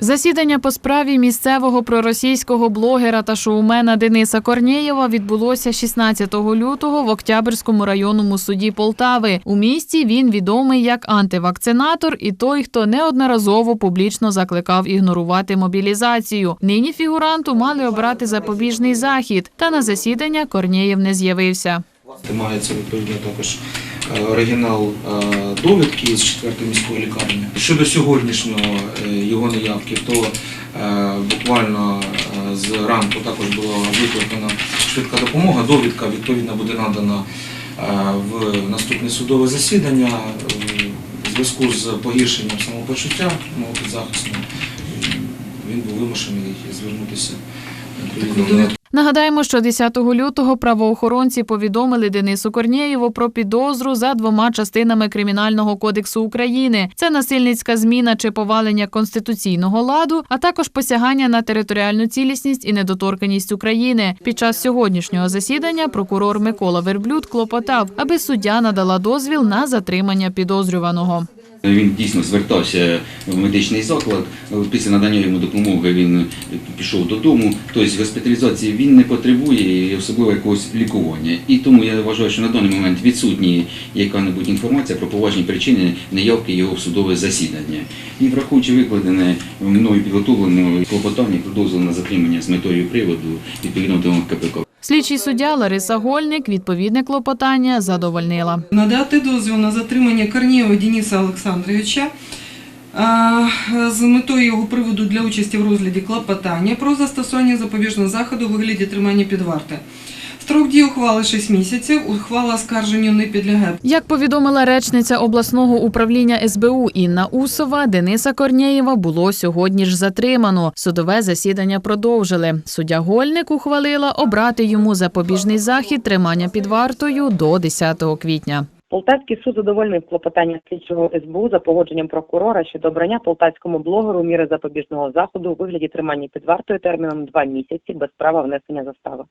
Засідання по справі місцевого проросійського блогера та шоумена Дениса Корнєєва відбулося 16 лютого в Октябрьському районному суді Полтави. У місті він відомий як антивакцинатор і той, хто неодноразово публічно закликав ігнорувати мобілізацію. Нині фігуранту мали обрати запобіжний захід, та на засідання Корнєєв не з'явився. Мається відповідно також оригінал е, довідки з 4 міської лікарні. Щодо сьогоднішнього е, його неявки, то е, буквально е, з ранку також була викликана швидка допомога. Довідка відповідно буде надана е, в наступне судове засідання. Е, В зв'язку з погіршенням самопочуття мого підзахисного е, він був вимушений звернутися Нагадаємо, що 10 лютого правоохоронці повідомили Денису Корнєєву про підозру за двома частинами Кримінального кодексу України: це насильницька зміна чи повалення конституційного ладу, а також посягання на територіальну цілісність і недоторканність України. Під час сьогоднішнього засідання прокурор Микола Верблюд клопотав, аби суддя надала дозвіл на затримання підозрюваного. Він дійсно звертався в медичний заклад. Після надання йому допомоги він пішов додому. Тобто госпіталізації він не потребує і особливо якогось лікування. І тому я вважаю, що на даний момент відсутні яка-небудь інформація про поважні причини неявки його в судове засідання. І враховуючи викладене мною підготовлено клопотання про дозвіл на затримання з метою приводу відповідно до КПК. Слідчий суддя Лариса Гольник відповідне клопотання задовольнила. Надати дозвіл на затримання Корнієва Дениса Олександровича з метою його приводу для участі в розгляді клопотання про застосування запобіжного заходу у вигляді тримання під варти. Строк дії ухвали 6 місяців. Ухвала оскарженню не підлягає. Як повідомила речниця обласного управління СБУ Інна Усова, Дениса Корнєєва було сьогодні ж затримано. Судове засідання продовжили. Суддя Гольник ухвалила обрати йому запобіжний захід тримання під вартою до 10 квітня. Полтавський суд задовольнив клопотання слідчого СБУ за погодженням прокурора щодо обрання полтавському блогеру міри запобіжного заходу у вигляді тримання під вартою терміном 2 місяці без права внесення застави.